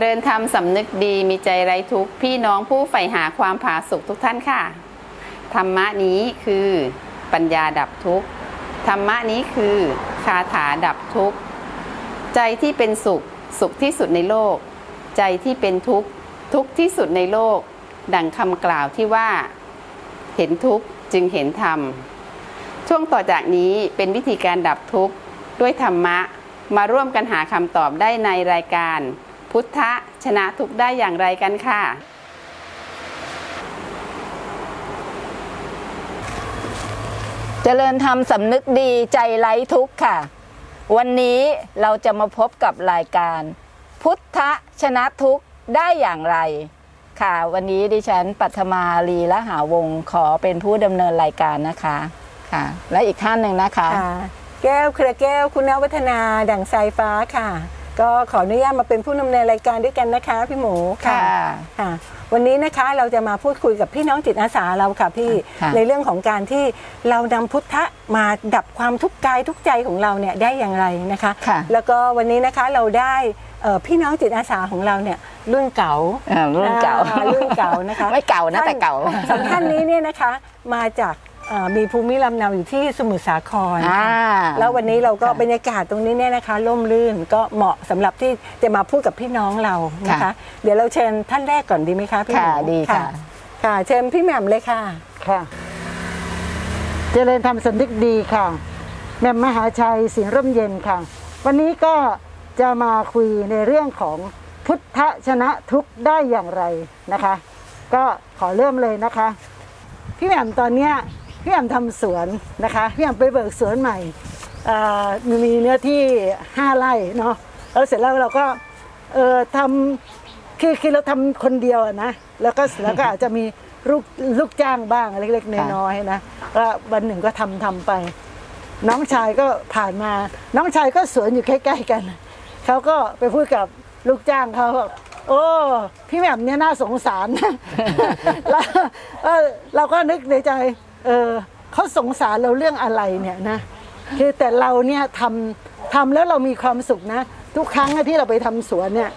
เจริญธรรมสำนึกดีมีใจไร้ทุกข์พี่น้องผู้ใฝ่หาความผาสุกทุกท่านค่ะ ธรรมะนี้คือปัญญาดับทุกข์ธรรมะนี้คือคาถาดับทุกข์ใจที่เป็นสุขสุขที่สุดในโลก ใจที่เป็นทุกข์ทุกข์ที่สุดในโลก ดังคำกล่าวที่ว่า เห็นทุกข์จึงเห็นธรรม ช่วงต่อจากนี้เป็นวิธีการดับทุกข์ด้วยธรรมะมาร่วมกันหาคำตอบได้ในรายการ พุทธชนะทุกข์ได้อย่างไรกันค่ะ เจริญธรรมสำนึกดีใจไร้ทุกข์ค่ะ วันนี้เราจะมาพบกับรายการ พุทธชนะทุกข์ได้อย่างไร ค่ะ วันนี้ดิฉันปัทมาลีละหาวงศ์ขอเป็นผู้ดำเนินรายการนะคะค่ะ และอีกท่านหนึ่งนะคะค่ะแก้วเครือแก้วคุณวัฒนา ดั่งสายฟ้าค่ะ ก็ขออนุญาตมาเป็นผู้ดำเนินรายการด้วยกันนะคะ พี่หมูค่ะค่ะ วันนี้นะคะเราจะมาพูดคุยกับพี่น้องจิตอาสาเราค่ะพี่ค่ะในเรื่องของการที่เรานำพุทธะมาดับความทุกข์กายทุกข์ใจของเราเนี่ยได้อย่างไรนะคะ ค่ะ แล้วก็วันนี้นะคะเราได้เอ่อพี่น้องจิตอาสาของเราเนี่ยรุ่นเก่า อ่ารุ่นเก่าอ่รุ่นเก่านะคะไม่เก่านะแต่เก่า สองท่านนี้เนี่ยนะคะมาจากเอ่อ มีภูมิลำเนาอยู่ที่สมุทรสาครอ่าแล้ววันนี้เราก็ค่ะบรรยากาศตรงนี้เนี่ยนะคะร่มรื่นก็เหมาะสำหรับที่จะมาพูดกับพี่น้องเรานะคะค่ะเดี๋ยวเราเชิญท่านแรกก่อนดีไหมคะพี่หค่ะมูดีค่ะ ค่ะ เชิญพี่แหม่มเลยค่ะค่ะ เจริญธรรมสันติดีค่ะแหม่มมหาชัยสิงห์ร่มเย็นค่ะ วันนี้ก็จะมาคุยในเรื่องของพุทธชนะทุกข์ได้อย่างไรนะคะ ก็ขอเริ่มเลยนะคะ พี่แหม่มตอนเนี้ย พี่แหม่มทำสวนนะคะพี่แหม่มไปเบิกสวนใหม่อ่ามีเนื้อที่ห้าไร่เนาะแล้วเสร็จแล้วเราก็เออทำคือคือเราทำคนเดียวนะแล้วก็แล้วก็อาจจะมีลูกลูกจ้างบ้างเล็กๆน้อยๆนะก็วันหนึ่งก็ทำทำไป น้องชายก็ผ่านมา น้องชายก็สวนอยู่ใกล้ๆกันเขาก็ไปพูดกับลูกจ้างเขาบอกโอ้พี่แหม่มเนี่ยน่าสงสารแล้วเราก็นึกในใจ เออเขาสงสารเราเรื่องอะไรเนี่ยนะคือแต่เราเนี่ยทำทำแล้วเรามีความสุขนะ ทุกครั้งที่เราไปทำสวนเนี่ย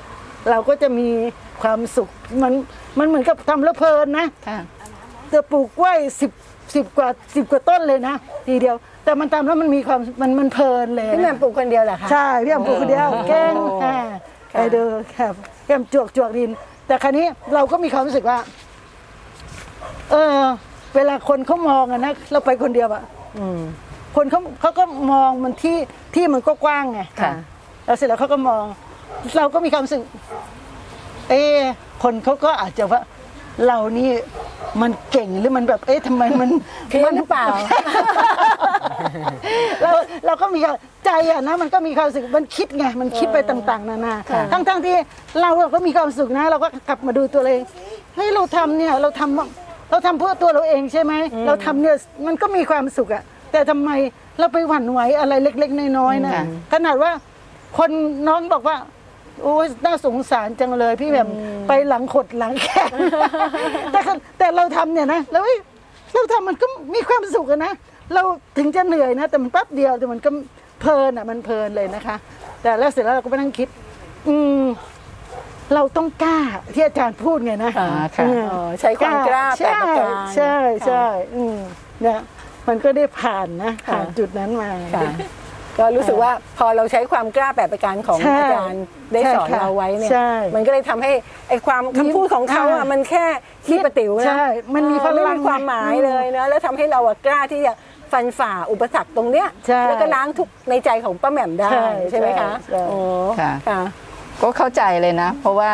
เราก็จะมีความสุขมันมันเหมือนกับทำแล้วเพลินนะค่ะจะปลูกกล้วยสิบสิบกว่าสิบกว่าต้นเลยนะทีเดียว แต่มันทำแล้วมันมีความมันมันเพลินเลยพี่แหม่มปลูกคนเดียวเหรอคะใช่พี่แอมปลูกคนเดียวเก่งโอ้ค่ะไปดูครับพี่แอมจวกจวกดิน แต่ครั้นี้เราก็มีความรู้สึกว่า เออ เวลาคนเขามองอะนะเราไปคนเดียวอะอืมคนเขาเขาก็มองมันที่ที่มันก็กว้างไงค่ะแล้วเสร็จแล้วเขาก็มอง เราก็มีความรู้สึก เอ๊ะคนเขาก็อาจจะว่า เรานี่มันเก่งหรือมันแบบ เอ๊ะทำไมมันเพี้ยนหรือเปล่าเราเราก็มีความใจอะนะมันก็มีความรู้สึกมันคิดไงมันคิดไปต่าง ๆ นานาค่ะทั้งทั้งๆที่เราก็มีความสุขนะ เราก็กลับมาดูตัวเองเฮ้ยเราทำเนี่ย เราทำ เราทำเพื่อตัวเราเองใช่ไหม เราทำเนี่ยมันก็มีความสุขอะแต่ทำไมเราไปหวั่นไหวอะไรเล็ก ๆ น้อยๆนะค่ะขนาดว่าคนน้องบอกว่า โอ้ยน่าสงสารจังเลยพี่แบบไปหลังขดหลังแข็งแต่ก็แต่เราทำเนี่ยนะแล้วเอ้ยเราทำมันก็มีความสุขอะนะเราถึงจะเหนื่อยนะ แต่มันแป๊บเดียวแต่มันก็เพลินอะมันเพลินเลยนะคะ แต่แล้วเสร็จแล้วเราก็ไปนั่งคิด อืม เราต้องกล้าที่อาจารย์พูดไงนะอ่าค่ะอืมอ๋อใช้ความกล้าแปดใช่ประการใช่ใช่อืมเนี่ยมันก็ได้ผ่านนะค่ะ ผ่านจุดนั้นมา ค่ะ ก็รู้สึกว่าพอเราใช้ความกล้าแปดประการของใช่อาจารย์ได้ใช่สอนค่ะเราไว้เนี่ย ใช่มันก็เลยทำให้ไอ้ความคำพูดของเขาอะอ่ามัมันแค่ขี้ประติ๋วนะใช่มันมีเออพลังไมีความหมายเลยนะแล้วทำให้เราอะกล้าที่จะฟันฝ่าอุปสรรคตรงเนี้ยใช่แล้วก็ล้างทุกข์ในใจของป้าแหม่มได้ใช่ใช่ไหมคะใช่โอ้ค่ะ ค่ะ ก็เข้าใจเลยนะ เพราะว่า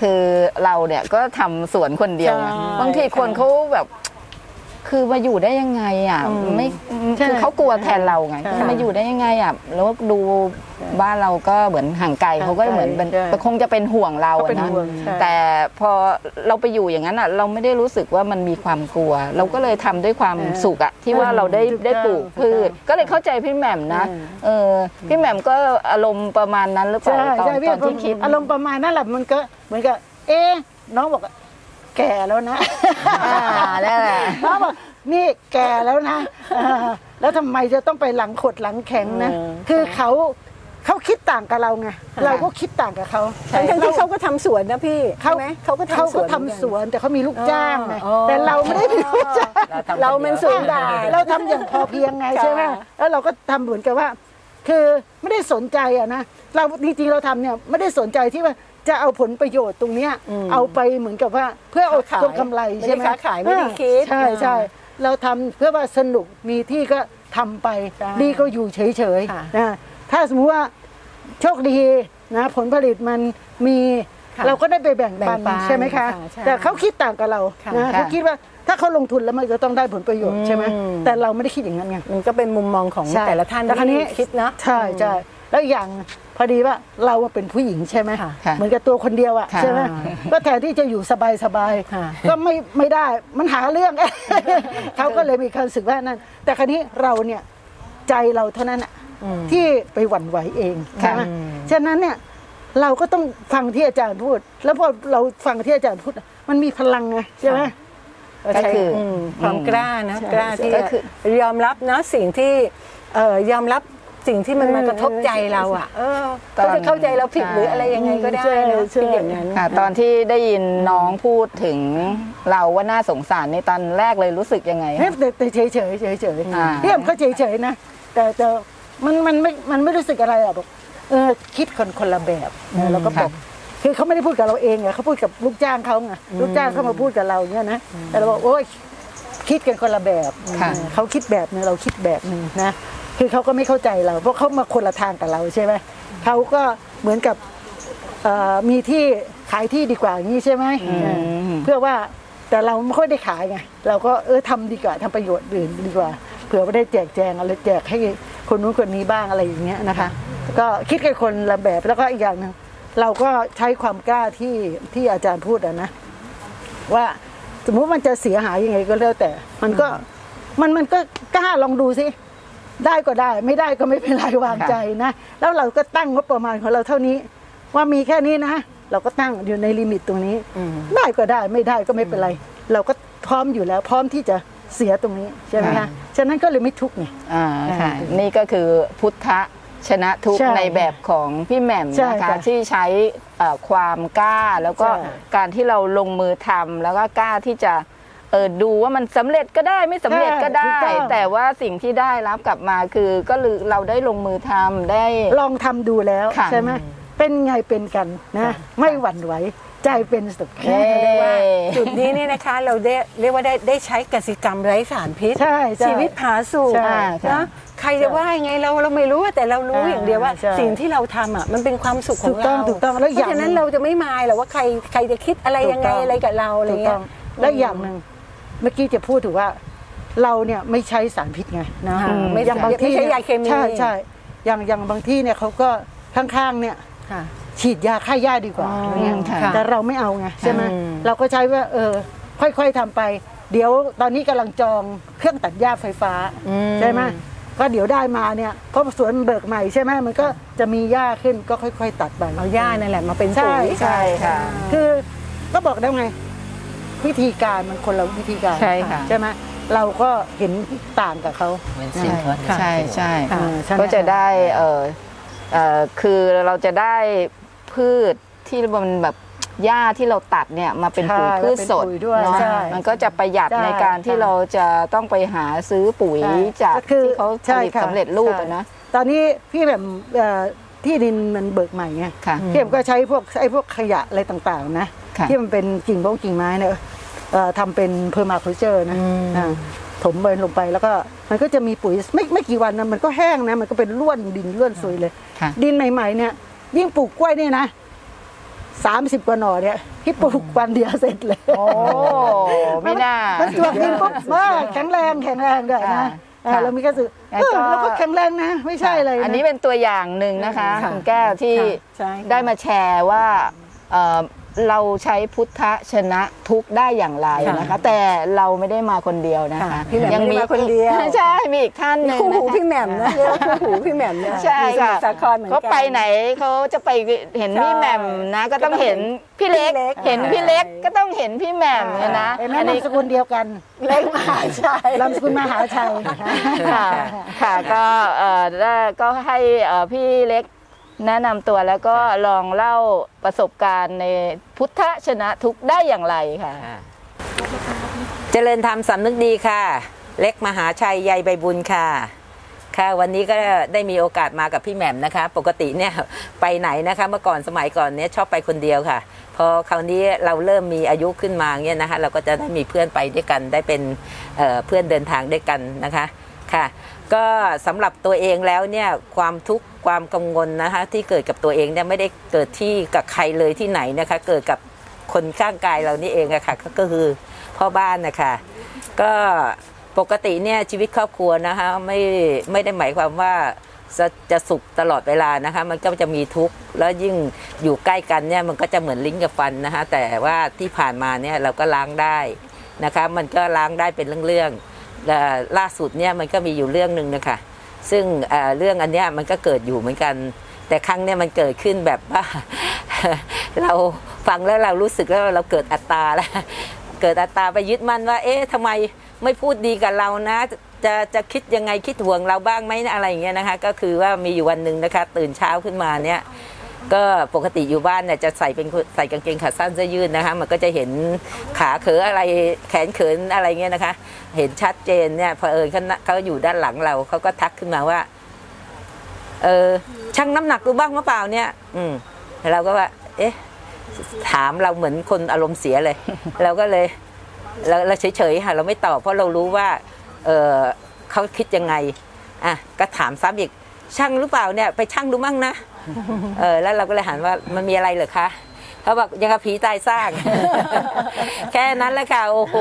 คือเราเนี่ยก็ทำสวนคนเดียวไงใช่ บางทีคนเขาแบบ คือมาอยู่ได้ยังไงอะอืมไม่ใช่คือเขากลัวแทนเราไงใช่คือมาอยู่ได้ยังไงอะแล้วดูบ้านเราก็เหมือนห่างไกลเขาก็เหมือนเป็นใช่คงจะเป็นห่วงเราเขาอะเป็นนะห่วงใช่แต่พอเราไปอยู่อย่างนั้นอะ เราไม่ได้รู้สึกว่ามันมีความกลัว เราก็เลยทำด้วยความสุขอะที่ว่าเราได้ถูกต้องได้ปลูกพืชถูกต้องก็เลยเข้าใจพี่แหม่มนะอืมเออพี่แหม่มก็อารมณ์ประมาณนั้นหรือเปล่าใช่ตอนใช่พี่ตอนที่คิดอารมณ์ประมาณนั่นแหละมันก็เหมือนกับเอ๊ะน้องบอกว่า แก่แล้วนะอ่านั่นแหละน้องบอกนี่แก่แล้วนะอ่าแล้วทำไมจะต้องไปหลังขดหลังแข็งนะ เออ คือเขาเขาคิดต่างกับเราไงเราก็คิดต่างกับเขาทั้งๆที่เขาก็ทำสวนนะพี่เขาใช่ไหมเขาก็เขาทำสก็วนทำสวนแต่เขามีลูกจ้างไงอ๋อแต่เราไม่ได้มีลูกจ้าง เรามันสวนบาทเราทำอย่างพอเพียงไงค่ะ ใช่ไหมแล้วเราก็ทำเหมือนกับว่า คือไม่ได้สนใจอะนะ เราจริงๆเราทำเนี่ยไม่ได้สนใจที่ว่า จะเอาผลประโยชน์ตรงเนี้ยเอาไปเหมือนกับว่าเพื่อเอาค้าขายตัวกำไรใช่ไหมไม่ได้ค้าขายไม่ได้คิดใช่ใช่เราทำเพื่อว่าสนุกมีที่ก็ทำไปใช่ดีก็อยู่เฉยค่ะๆนะถ้าสมมติว่าโชคดีนะผลผลิตมันมีค่ะเราก็ได้ไปแบ่งแบ่ปังนปันใช่ไหมคะค่ะใช่แต่เขาคิดต่างกับเราค่ะนะค่ะเขาคิดว่าถ้าเขาลงทุนแล้วมันจะต้องได้ผลประโยชน์ใช่ไหมอืมแต่เราไม่ได้คิดอย่างนั้นไงมันก็เป็นมุมมองของใช่แต่ละท่านแต่คราวนี้ที่คิดเนาะใช่ใช่ แล้วอย่างพอดีว่าเราเป็นผู้หญิงใช่ไหมค่ะค่ะเหมือนกับตัวคนเดียวอะค่ะใช่ไหมก็แทนที่จะอยู่สบายสบายๆค่ะ ก็ไม่ไม่ได้มันหาเรื่อง เขาก็เลยมีความรู้สึกว่านั่น แต่คราวนี้เราเนี่ยใจเราเท่านั้นอะที่ไปหวั่นไหวเองใช่ไหมฉะนั้นเนี่ยเราก็ต้องฟังที่อาจารย์พูด แล้วพอเราฟังที่อาจารย์พูด มันมีพลังไงใช่ไหม ก็คืออืมความกล้านะใช่กล้าที่ก็คือจะยอมรับนะสิ่งที่เอ่อยอมรับ สิ่งที่มันเออมากระทบใจเราอะเออตอนเขาจะเข้าใจเราผิดใช่หรืออะไรยังไงก็ได้ใช่นะใช่คิดอย่างนั้นค่ะตอนที่ได้ยินน้องพูดถึงเราว่าน่าสงสารในตอนแรกเลยรู้สึกยังไงเฮ้ยคะแต่แต่เฉยเฉยเฉยเฉยอ่าเยี่ยมก็เฉยเฉยๆนะแต่แต่มันมันไม่มันไม่รู้สึกอะไรอะบอกเออคิดคนคนละแบบนะเราก็บอกคือเขาไม่ได้พูดกับเราเองไงเขาพูดกับลูกจ้างเขาไงลูกจ้างเขามาพูดกับเราเนี่ยนะแต่เราบอกโอ้ยคิดกันคนละแบบค่ะเขาคิดแบบนึงเราคิดแบบนึงนะ คือเขาก็ไม่เข้าใจเรา เพราะเขามาคนละทางกับเราใช่ไหมเขาก็เหมือนกับเอ่อมีที่ขายที่ดีกว่าอย่างนี้ใช่ไหมเออเพื่อว่าแต่เราไม่ค่อยได้ขายไงเราก็เออทำดีกว่าทำประโยชน์อื่นดีกว่า เผื่อว่าได้แจกแจงอะไรแจกให้คนนู้นคนนี้บ้างอะไรอย่างเงี้ยนะคะ ก็คิดกันคนละแบบแล้วก็อีกอย่างหนึงเราก็ใช้ความกล้าที่ที่อาจารย์พูดอะนะ ว่าสมมุติมันจะเสียหายยังไงก็แล้วแต่ มันก็มันมันก็กล้าลองดูสิ ได้ก็ได้ ไม่ได้ก็ไม่เป็นไรวางใจนะ แล้วเราก็ตั้งงบประมาณของเราเท่านี้ ว่ามีแค่นี้นะ เราก็ตั้งอยู่ในลิมิตตรงนี้ ได้ก็ได้ไม่ได้ก็ไม่เป็นไร เราก็พร้อมอยู่แล้ว พร้อมที่จะเสียตรงนี้ใช่ไหมคะฉะนั้นก็เลยไม่ทุกข์ไงอ่าค่ะนี่ก็คือพุทธชนะทุกข์ใช่ในแบบของพี่แหม่มใช่นะคะค่ะที่ใช้เอ่อความกล้าแล้วก็ใช่การที่เราลงมือทำแล้วก็กล้าที่จะ เออดูว่ามันสำเร็จก็ได้ไม่สำเร็จก็ได้ แต่ว่าสิ่งที่ได้รับกลับมาคือก็คือเราได้ลงมือทำได้ลองทำดูแล้วค่ะใช่ไหมเป็นไงเป็นกันนะไม่หวั่นไหวใจเป็นสุขเย้เรียกว่าจุดนี้เนี่ยนะคะเราได้เรียกว่าได้ได้ใช้กสิกรรมไร้สารพิษใช่ใช่ชีวิตผาสุกใช่นะใครจะว่ายังไงเราเราไม่รู้แต่เรารู้อ่าอย่างเดียวว่าใช่สิ่งที่เราทำอะมันเป็นความสุขขถูองกต้องเราถูกต้องแล้วเพอย่างราะฉะนั้นเราจะไม่มายหรอกว่าใครใครจะคิดอะไรยังไงถูกต้องอะไรกับเราอะไรถูกเงี้ต้อยงและอย่างหนึ่ง เมื่อกี้จะพูดถึงว่า เราเนี่ยไม่ใช้สารพิษไงนะอืมไม่อย่างบางที่ไม่ใช้นี่ยาเคมี ใช่ใช่อย่างอย่างบางที่เนี่ยเขาก็ข้างๆเนี่ย ค่ะ ฉีดยาฆ่าหญ้าดีกว่าอ๋อเนี่ยค่ะ แต่เราไม่เอาไงใช่ไหมอืม เราก็ใช้ว่าเออ ค่อยๆทำไป เดี๋ยวตอนนี้กำลังจองเครื่องตัดหญ้าไฟฟ้าใช่ไหมก็เดี๋ยวได้มาเนี่ยเพราะสวนมันเบิกใหม่ใช่ไหมมันก็จะมีหญ้าขึ้นก็ค่อย ๆ ตัดไปเอาหญ้านั่นแหละมาเป็นใช่ปุ๋ยใช่ค่ะ คือก็บอกได้ไง วิธีการมันคนละวิธีการใช่ค่ะ ใช่ไหมเราก็เห็นต่างกับเขาใช่ใช่ใช่อ่าใช่ไหม ก็จะได้เออเออคือเราจะได้พืชที่มันแบบหญ้าที่เราตัดเนี่ยมาเป็นปุ๋ยใช่พืชสดเป็นปุ๋ยด้วยเนาะใช่มันก็จะประหยัดใช่ในการที่ใช่เราจะต้องไปหาซื้อปุ๋ยใช่จากก็คือที่เขาผใช่ลิตค่ะสำเร็จรูปใช่อะนะ ตอนนี้พี่แบบเอ่อที่ดินมันเบิกใหม่ไงค่ะ พี่แบบก็ใช้พวกไอ้พวกขยะอะไรต่างๆนะค่ะ ที่มันเป็นกิ่งโป้งกิ่งไม้เนี่ยเอ่อ ทำเป็นเพอร์มาคูเจอร์นะอ่าถมเบินลงไปแล้วก็มันก็จะมีปุ๋ยไม่ไม่กี่วันนะมันก็แห้งนะ มันก็เป็นล้วนดินล้วนซุยเลยค่ะดินใหม่ ๆ เนี่ย ยิ่งปลูกกล้วยเนี่ยนะสามสิบกว่าหน่อเนี่ยที่ปลูกวันเดียวเสร็จเลยโอ้ไม่น่ามันจวบดินปุ๊บว่าแข็งแรงแข็งแรงด้วยนะค่ะเออเรามีกระสือแล้วก็เออเราก็แข็งแรงนะ ไม่ใช่เลยะอันนี้เป็นตัวอย่างหนึ่งนะคะค่ะคุณแก้วที่ใช่ค่ะได้มาแชร์ว่า เอ่อเราใช้พุทธชนะทุกข์ได้อย่างไรนะคะ แต่เราไม่ได้มาคนเดียวนะคะค่ะพี่แหม่มไม่ได้มาคนเดียวใช่มีอีกท่านหนึ่งคู่หูนะคะพี่แหม่มนะเรียกว่าคู่หูพี่แหม่มนะใช่อยู่สมุค่ะทรสาครเหมือนกัเขาไปไหนเขาจะไปเห็นพี่แหม่มนะ ก็ต้องเห็นพี่เล็กพี่เล็กเห็นพี่เล็กก็ต้องเห็นพี่แหม่มเนี่ยนะเห็นไหมอันนานี้มสกุลเดียวกันเล็กมหาชัยนามสกุลมหาชัยค่ะค่ะก็เอ่อได้ก็ให้เอ่อพี่เล็ก แนะนำตัวแล้วก็ลองเล่าประสบการณ์ในพุทธชนะทุกข์ได้อย่างไรค่ะ ค่ะเจริญธรรมสำนึกดีค่ะ เล็กมหาชัยใยใบบุญค่ะ ค่ะ วันนี้ก็ได้มีโอกาสมากับพี่แหม่มนะคะ ปกติเนี่ยไปไหนนะคะ เมื่อก่อนสมัยก่อนเนี่ยชอบไปคนเดียวค่ะ พอคราวนี้เราเริ่มมีอายุขึ้นมาเนี่ยนะคะ เราก็จะได้มีเพื่อนไปด้วยกันได้เป็นเอ่อเพื่อนเดินทางด้วยกันนะคะ ค่ะ ก็สำหรับตัวเองแล้วเนี่ยความทุกข์ความกังวลนะคะที่เกิดกับตัวเองเนี่ยไม่ได้เกิดที่กับใครเลยที่ไหนนะคะ เกิดกับคนข้างกายเรานี่เองอะค่ะก็คือพ่อบ้านนะคะก็ปกติเนี่ยชีวิตครอบครัวนะคะไม่ไม่ได้หมายความว่าจะจะสุขตลอดเวลานะคะมันก็จะมีทุกข์แล้วยิ่งอยู่ใกล้กันเนี่ยมันก็จะเหมือนลิ้นกับฟันนะคะแต่ว่าที่ผ่านมาเนี่ยเราก็ล้างได้นะคะมันก็ล้างได้เป็นเรื่องๆ ล่าสุดเนี่ยมันก็มีอยู่เรื่องหนึ่งนะคะซึ่งเเรื่องอันเนี้ยมันก็เกิดอยู่เหมือนกัน แต่ครั้งเนี้ยมันเกิดขึ้นแบบว่าเราฟังแล้วเรารู้สึกแล้วเราเกิดอัตตาแล้วเกิดอัตตาไปยึดมั่นว่า เอ๊ะทำไมไม่พูดดีกับเรานะ จะจะคิดยังไงคิดห่วงเราบ้างไหมอะไรอย่างเงี้ยนะคะ ก็คือว่ามีอยู่วันหนึ่งนะคะ ตื่นเช้าขึ้นมาเนี่ย ก็ปกติอยู่บ้านเนี่ยจะใส่เป็นใส่กางเกงขาสั้นเสื้อยืดนะคะ มันก็จะเห็นขาเขออะไรแขนเขินอะไรเงี้ยนะคะ เห็นชัดเจนเนี่ยพอเอิญเขาเขาอยู่ด้านหลังเราเขาก็ทักขึ้นมาว่า เออชั่งน้ำหนักดูบ้างหรือเปล่าเนี่ย อืมเราก็ว่า เอ๊ะ ถามเราเหมือนคนอารมณ์เสียเลย เราก็เลยเราเราเฉยๆค่ะเราไม่ตอบเพราะเรารู้ว่า เออเขาคิดยังไงอะก็ถามซ้ำอีก ช่างหรือเปล่าเนี่ยไปช่างดูมั่งนะเออแล้วเราก็เลยหันว่ามันมีอะไรเหรอคะเขาบอกยังกับผีตายสร้าง แค่นั้นแหละค่ะ โอ้โห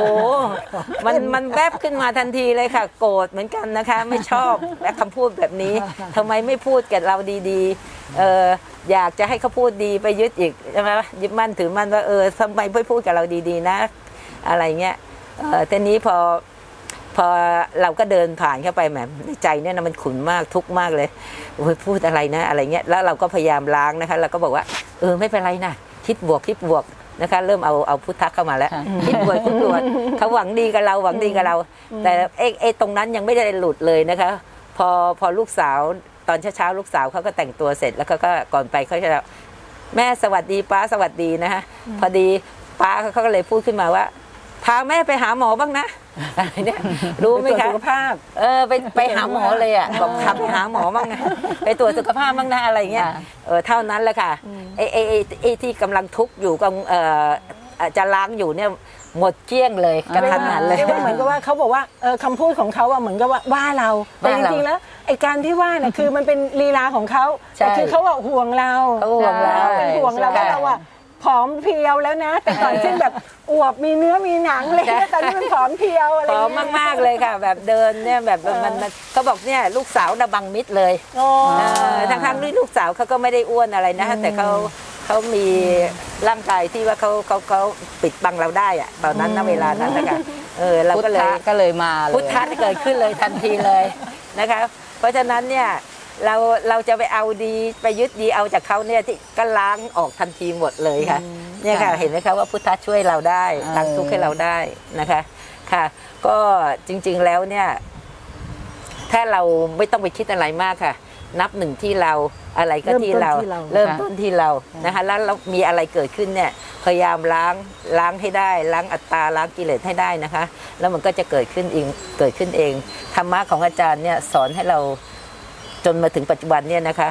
มันมันแวบขึ้นมาทันทีเลยค่ะ โกรธเหมือนกันนะคะ ไม่ชอบและคำพูดแบบนี้ทำไมไม่พูดกับเราดีๆเอออยากจะให้เขาพูดดีไปยึดอีกใช่ไหมยึดมั่นถือมั่นว่าเออทำไมไม่พูดกับเราดีๆนะ อะไรเงี้ยเออทีนี้พอ พอเราก็เดินผ่านเข้าไปแหมในใจเนี่ยนะมันขุนมากทุกข์มากเลยโอ้ยพูดอะไรนะอะไรเงี้ยแล้วเราก็พยายามล้างนะคะ เราก็บอกว่าเออไม่เป็นไรนะคิดบวกคิดบวกนะคะ เริ่มเอาเอาพุทธะเข้ามาแล้วค่ะคิดบวกคิดบวกเขาหวังดีกับเราหวังดีกับเรา แต่ไอ้ไอ้ตรงนั้นยังไม่ได้หลุดเลยนะคะ พอพอลูกสาวตอนเช้าๆลูกสาวเขาก็แต่งตัวเสร็จแล้วเขาก็ก่อนไปเขาจะแม่สวัสดีป้าสวัสดีนะคะพอดีป้าเขาก็เลยพูดขึ้นมาว่าพาแม่ไปหาหมอบ้างนะอะไรเนี่ยรู้ไหมไปตรวจคะสุขภาพเออไปไปหาหมอเลยอะบอกขับไปหาหมอบ้างนะไปตรวจสุขภาพบ้างนะอะไรเงี้ยค่ะเออเท่านั้นแหละค่ะไอ้ไอ้ไอ้ไอ้ที่กำลังทุกข์อยู่กับเอ่ออะจะล้างอยู่เนี่ยหมดเกลี้ยงเลยกระทันหันเลยเรียกว่าเหมือนกับว่าเขาบอกว่าเออคำพูดของเขาอะเหมือนกับว่าว่าเราแต่ว่าจเราริงๆแล้วไอการที่ว่าน่ะคือมันเป็นลีลาของเขาใช่แต่คือเขาอะห่วงเราเขาห่วงเราเป็นห่วงเราใช่ว่าเราอะ ผอมเพรียวแล้วนะ แต่ก่อนซึ่งแบบอวบมีเนื้อมีหนังเลยใช่ตอนนี้มันผอมเพรียวอะไรพร้อมเงี้ยมากๆเลยค่ะ แบบเดินเนี่ยแบบมันมันเขาบอกเนี่ยลูกสาวนะบังมิดเลยโอ้เออทั้งๆที่ลูกสาวเขาก็ไม่ได้อ้วนอะไรนะแต่เขาเขามีร่างกายที่ว่าเขาเขาเขาปิดบังเราได้อะตอนนั้นณเวลานั้นนะคะเออเราพุทก็เลยธะก็เลยมาเลยพุทธะเกิดขึ้นเลยทันทีเลยนะคะ เพราะฉะนั้นเนี่ย เราเราจะไปเอาดีไปยึดดีเอาจากเขาเนี่ยที่ก็ล้างออกทันทีหมดเลยค่ะ เนี่ยค่ะค่ะเห็นไหมคะว่าพุทธะช่วยเราได้เออล้างทุกข์ให้เราได้นะคะค่ะ ก็จริงๆแล้วเนี่ย ถ้าเราไม่ต้องไปคิดอะไรมากค่ะ นับหนึ่งที่เราอะไรก็ที่เราเริ่มต้นที่เรา เริ่มต้นที่เรานะคะแล้วเรามีอะไรเกิดขึ้นเนี่ยพยายามล้างล้างให้ได้ล้างอัตตาล้างกิเลสให้ได้นะคะ แล้วมันก็จะเกิดขึ้นเองเกิดขึ้นเองธรรมะของอาจารย์เนี่ยสอนให้เรา จนมาถึงปัจจุบันเนี่ยนะคะ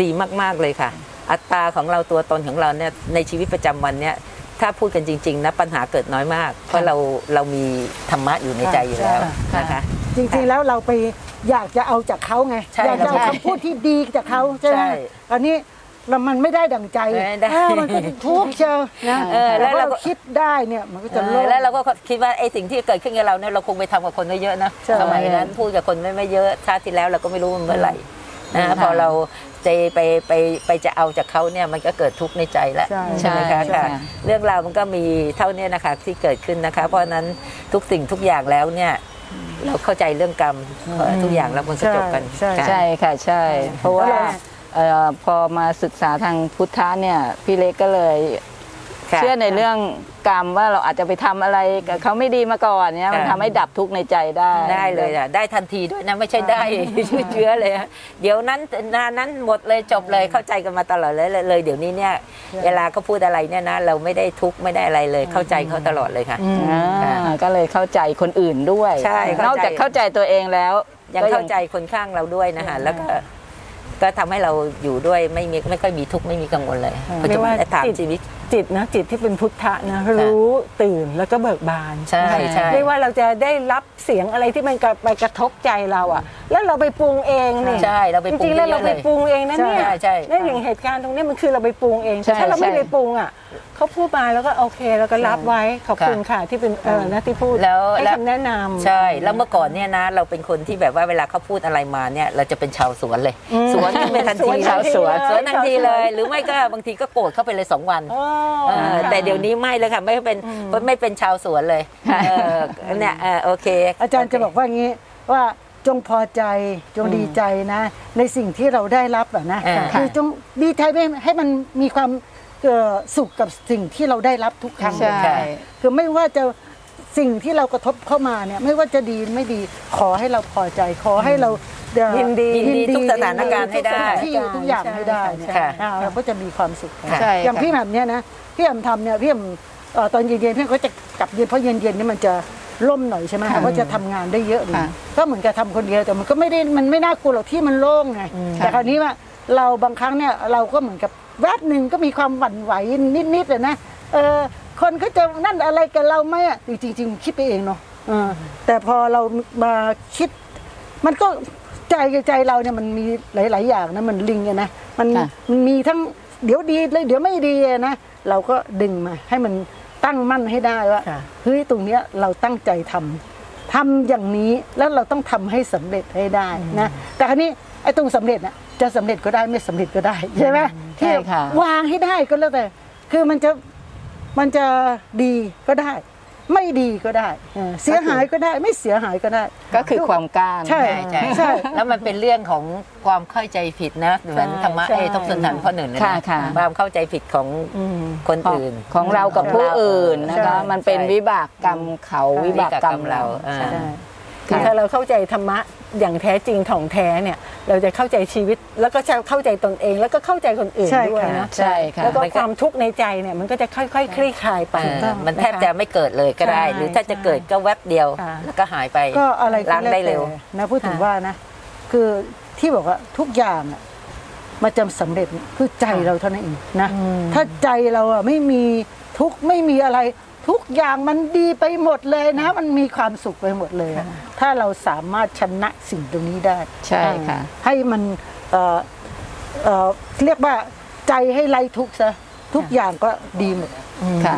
ดีมากๆเลยค่ะ อัตราของเราตัวตนของเราเนี่ยในชีวิตประจำวันเนี่ยถ้าพูดกันจริง ๆ นะปัญหาเกิดน้อยมาก เพราะเราเรามีธรรมะอยู่ในใจอยู่แล้วค่ะนะคะจริงๆแล้วเราไปอยากจะเอาจากเขาไงใช่อยากจะเอาใช่คำพูดที่ดีจากเขาใช่ไหมใช่ตอนนี้ เรามันไม่ได้ดังใจไม่ได้ เออมันก็ทุกข์เชียวนะเออแล้วแต่เราว่าก็คิดได้เนี่ยมันก็จะเอโล่องแล้วเราก็คิดว่าไอ้สิ่งที่เกิดขึ้นกับเราเนี่ยเราคงไปทำกับคนไม่เยอะนะใช่ สมัยนั้นพูดกับคนไม่ไม่เยอะชาติที่แล้วเราก็ไม่รู้มันเมื่อไหร่นะค่ะพอเราเจไปไปไปจะเอาจากเขาเนี่ยมันก็เกิดทุกข์ในใจแล้วใช่ใช่ไหมคะใช่ค่ะค่ะ เรื่องราวมันก็มีเท่านี้นะคะที่เกิดขึ้นนะคะ เพราะฉะนั้นทุกสิ่งทุกอย่างแล้วเนี่ยเราเข้าใจเรื่องกรรมทุกอย่างแล้วมันก็จบกันใช่ใช่ค่ะ ใช่ค่ะใช่ เพราะว่าเอ่อ พอมาศึกษาทางพุทธะเนี่ยพี่เล็กก็เลยค่ะเชื่อในเรื่องกรรมว่าเราอาจจะไปทำอะไรกับเขาไม่ดีมาก่อนเนี่ยมันค่ะทำให้ดับทุกข์ในใจได้ได้เลยอะได้ทันทีด้วยนะไม่ใช่ได้เชื้อเลยอะเดี๋ยวนั้นนานนั้นหมดเลยจบเลยเข้าใจกันมาตลอดเลยเลยเลย เดี๋ยวนี้เนี่ย เวลาเขาพูดอะไรเนี่ยนะเราไม่ได้ทุกข์ไม่ได้อะไรเลย เข้าใจเขาตลอดเลยค่ะอ่าก็เลยเข้าใจคนอื่นด้วยใช่เข้าใจนอกจากเข้าใจตัวเองแล้วยังก็เข้าใจคนข้างเราด้วยนะคะแล้วก็ ก็ทำให้เราอยู่ด้วยไม่มีไม่ค่อยมีทุกข์ไม่มีกังวลเลยปัจจุบันถามชีวิตจิตนะจิตที่เป็นพุทธะนะรู้ตื่นแล้วก็เบิกบานใช่ใช่ไม่ว่าเราจะได้รับเสียงอะไรที่มันกระไปกระทบใจเราอะ แล้วเราไปปรุงเองนี่ใช่เราไปจปรุงริงๆแล้วเราเยอะไปเลยปรุงเองนะเนี่ยใช่ใช่แล้วอย่างเหตุการณ์ตรงเนี้ยมันคือเราไปปรุงเองใช่ถ้าเราไม่ใช่ไปปรุงอะ เขาพูดมาแล้วก็โอเคแล้วก็รับไว้ขอบคุณค่ะที่เป็นเออนะที่พูดแล้วให้แล้วคำแนะนำใช่ แล้วเมื่อก่อนเนี่ยนะเราเป็นคนที่แบบว่าเวลาเขาพูดอะไรมาเนี่ยเราจะเป็นชาวสวนเลย สวนขึ้นไปทันทีสวนชาวสวนทันทีเลยสวนทันทีเลย หรือไม่ก็บางทีก็โกรธเข้าไปเลยสองวันอ๋อเออแต่เดี๋ยวนี้ไม่เลยค่ะไม่เป็นไม่เป็นชาวสวนเลยเออเนี่ยเออโอเค อาจารย์จะบอกว่างี้ว่าจงพอใจจงดีใจนะ ในสิ่งที่เราได้รับอะนะอ่าคือจงดีใจให้ให้มันมีความเอ่อ สุขกับสิ่งที่เราได้รับทุกครั้งใช่ค่ะคือไม่ว่าจะสิ่งที่เรากระทบเข้ามาเนี่ยไม่ว่าจะดีไม่ดีขอให้เราพอใจขอให้เราเอ่อยินดียินดีทุกสถานการณ์ให้ได้ทุกสถานที่ทุกอย่างให้ได้เนี่ยค่ะอ่าเราก็จะมีความสุขค่ะใช่อย่างค่ะพี่แหม่มเนี่ยนะพี่แหม่มทำเนี่ยพี่แหม่มเอ่อตอนเย็นๆพี่แหม่มก็จะกลับเย็นเพราะเย็นๆนี่มันจะร่มหน่อยใช่ไหมค่ะก็จะทำงานได้เยอะดีค่ะก็ก็เหมือนกับทำคนเดียวแต่มันก็ไม่ได้มันไม่น่ากลัวหรอกที่มันโล่งไงแต่คราวนี้ว่า เราบางครั้งเนี่ยเราก็เหมือนกับแวบหนึ่งก็มีความหวั่นไหวนิดๆอะนะเออคนเขาจะนั่นอะไรกับเราไหมอะจริงๆคิดไปเองเนาะเออแต่พอเรามาคิด มันก็ใจกับใจเราเนี่ยมันมีหลาย ๆ อย่างนะมันลิงอะนะมันค่ะมันมีทั้งเดี๋ยวดีเลยเดี๋ยวไม่ดีอะนะเราก็ดึงมาให้มันตั้งมั่นให้ได้ว่าค่ะเฮ้ยตรงเนี้ยเราตั้งใจทำทำอย่างนี้แล้วเราต้องทำให้สำเร็จให้ได้นะแต่คราวนี้ไอ้ตรงสำเร็จน่ะ จะสำเร็จก็ได้ไม่สำเร็จก็ได้ใช่ไหมใช่ค่ะวางให้ได้ก็แล้วแต่ คือมันจะมันจะดีก็ได้ ไม่ดีก็ได้เออเสียหายก็ได้ไม่เสียหายก็ได้ ก็คือความกล้าใช่ใช่ใช่แล้วมันเป็นเรื่องของความเข้าใจผิดนะเหมือนธรรมะใช่เอทบทวนฐานข้อหนึ่งเลยค่ะนะค่ะความเข้าใจผิดของอืมคนอื่น ของเรากับผู้อื่นนะใช่คะมันเป็นใช่วิบากกรรมเขาวิบากกรรมเราอ่าใช่คือถ้าเราเข้าใจธรรมะ อย่างแท้จริงของแท้เนี่ย เราจะเข้าใจชีวิตแล้วก็จะเข้าใจตนเอง แล้วก็เข้าใจคนอื่นใช่ด้วยค่ะนะใช่ค่ะแล้วก็มันก็ความทุกข์ในใจเนี่ยมันก็จะค่อยๆ คลี่คลายไปเออมันแทบจะไม่เกิดเลยก็ได้ใช่หรือถ้าจะเกิดก็แวบเดียวค่ะแล้วก็หายไปก็อะไรก็ล้างแล้วได้แต่เร็วนะพูดถึงค่ะว่านะ คือที่บอกว่าทุกอย่างอะมาจำสำเร็จเนี่ยคือใจเราเท่านั้นเองนะถ้าใจเราอะไม่มีทุกข์ไม่มีอะไร ทุกอย่างมันดีไปหมดเลยนะ มันมีความสุขไปหมดเลยอะถ้าเราสามารถชนะสิ่งตรงนี้ได้ใช่ค่ะ ให้มันเอ่อเอ่อเรียกว่าใจให้ไร้ทุกข์ซะทุกอย่างก็ดีหมดค่ะ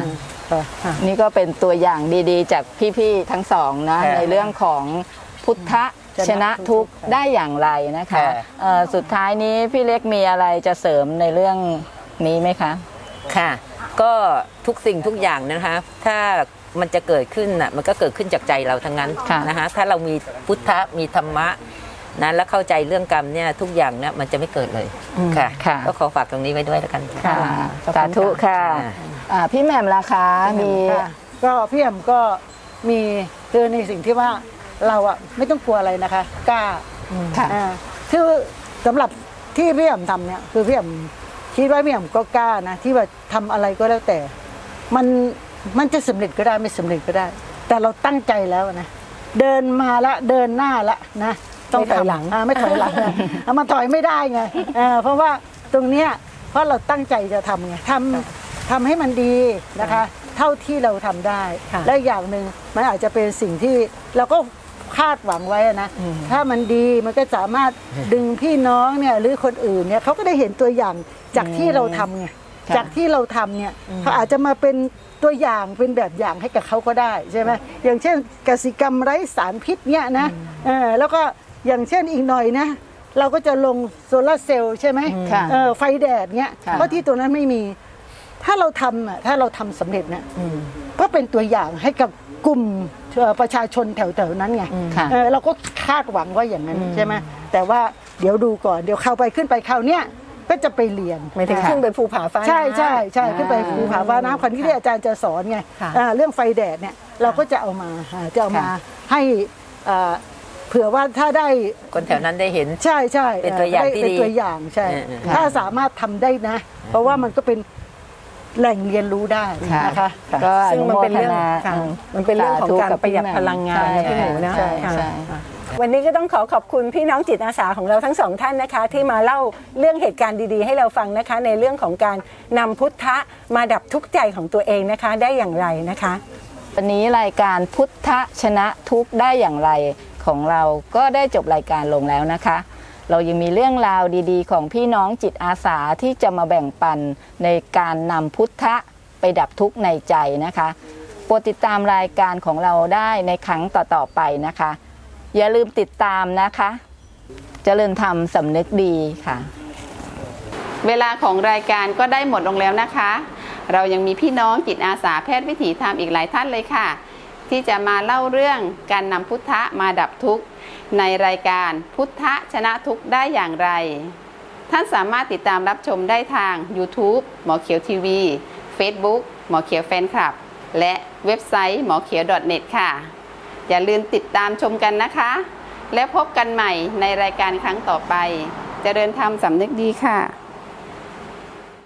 ค่ะ นี่ก็เป็นตัวอย่างดีๆ จากพี่ๆทั้งสองนะค่ะในเรื่องของพุทธชนะทุกข์ได้อย่างไรนะคะค่ะ เอ่อสุดท้ายนี้พี่เล็กมีอะไรจะเสริมในเรื่องนี้ไหมคะ ค่ะ ก็ทุกสิ่งทุกอย่างนะคะ ถ้ามันจะเกิดขึ้นน่ะมันก็เกิดขึ้นจากใจเราทั้งนั้นค่ะ นะคะถ้าเรามีพุทธะมีธรรมะนะแล้วเข้าใจเรื่องกรรมเนี่ยทุกอย่างเนี่ยมันจะไม่เกิดเลยค่ะค่ะ ก็ขอฝากตรงนี้ไว้ด้วยแล้วกันค่ะสาธุค่ะอ่าอ่าพี่แหม่มราคามี ค่ะก็พี่แอมก็มีคือในสิ่งที่ว่าเราอะไม่ต้องกลัวอะไรนะคะกล้าค่ะ อ่าคือสำหรับที่พี่แอมทำเนี่ยคือพี่แอม คิดว่าพี่แอมก็กล้านะที่ว่าทำอะไรก็แล้วแต่ มันมันจะสำเร็จก็ได้ไม่สำเร็จก็ได้ แต่เราตั้งใจแล้วนะเดินมาละเดินหน้าละนะต้องไม่ถอยหลังทำอ่าไม่ถอยหลังนะเอามาถอยไม่ได้ไงเออเพราะว่าตรงเนี้ยเพราะเราตั้งใจจะทำไงทำทำให้มันดีนะคะ เท่าที่เราทำได้ค่ะและอีกอย่างหนึ่งมันอาจจะเป็นสิ่งที่เราก็ คาดหวังไว้อะนะ ถ้ามันดีมันก็สามารถดึงพี่น้องเนี่ยหรือคนอื่นเนี่ยเขาก็ได้เห็นตัวอย่างจากที่เราทำไงค่ะจากที่เราทำเนี่ยเขาอาจจะมาเป็นตัวอย่างเป็นแบบอย่างให้กับเขาก็ได้ใช่ไหมอย่างเช่นกสิกรรมไร้สารพิษเนี่ยนะเออแล้วก็อย่างเช่นอีกหน่อยนะ เราก็จะลงโซลาร์เซลล์ใช่ไหมค่ะเออไฟแดดเนี่ยค่ะเพราะที่ตัวนั้นไม่มี ถ้าเราทำอะถ้าเราทำสำเร็จเนี่ยก็เป็นตัวอย่างให้กับ กลุ่มเอ่อประชาชนแถวๆนั้นไงค่ะเออเราก็คาดหวังว่าอย่างนั้นใช่ไหมแต่ว่าเดี๋ยวดูก่อนเดี๋ยวเข้าไปขึ้นไปคราวเนี้ยไปก็จะไปเรียนหมายถึงอ่าขึ้นไปภูผาฟ้าใช่น้ำใช่ใช่ขึ้นไปอ่าภูผาฟ้าน้ำคนที่อาจารย์จะสอนไงค่ะอ่าเรื่องไฟแดดเนี่ยเราก็จะเอามาอ่าจะเอามาให้อ่าเผื่อว่าถ้าได้คนแถวนั้นได้เห็น ใช่ใช่เป็นตัวอย่างได้ที่เป็นดีตัวอย่างใช่เออเออถ้าสามารถทำได้นะ เพราะว่ามันก็เป็น แหล่งเรียนรู้ได้ค่ะนะคะก็อซึ่งนุมันโมเป็นทเรื่องนาค่ะอืมมันเป็นเรื่องของการสธุประหยัดพี่แหม่มพลังงานใช่นะพี่หมูนะใช่ค่ะ ใช่วันนี้ก็ต้องขอขอบคุณพี่น้องจิตอาสาของเราทั้งสองท่านนะคะ ที่มาเล่าเรื่องเหตุการณ์ดีๆ ให้เราฟังนะคะ ในเรื่องของการนำพุทธะมาดับทุกข์ใจของตัวเองนะคะ ได้อย่างไรนะคะ วันนี้รายการพุทธชนะทุกข์ได้อย่างไรของเราก็ได้จบรายการลงแล้วนะคะ เรายังมีเรื่องราวดีๆ ของพี่น้องจิตอาสาที่จะมาแบ่งปันในการนำพุทธะไปดับทุกข์ในใจนะคะโปรดติดตามรายการของเราได้ในครั้งต่อๆไปนะคะ อย่าลืมติดตามนะคะจเจริญธรรมสำนึกดีค่ะ เวลาของรายการก็ได้หมดลงแล้วนะคะ เรายังมีพี่น้องจิตอาสาแพทย์วิถีธรรมอีกหลายท่านเลยค่ะ ที่จะมาเล่าเรื่องการนำพุทธะมาดับทุกข์ ในรายการพุทธชนะทุกได้อย่างไร ท่านสามารถติดตามรับชมได้ทาง YouTube หมอเขียวทีวี Facebook หมอเขียวแฟนคลับ และเว็บไซต์หมอเขียว .net ค่ะ อย่าลืมติดตามชมกันนะคะ และพบกันใหม่ในรายการครั้งต่อไปจเจริญธรรมสำนึกดีค่ะ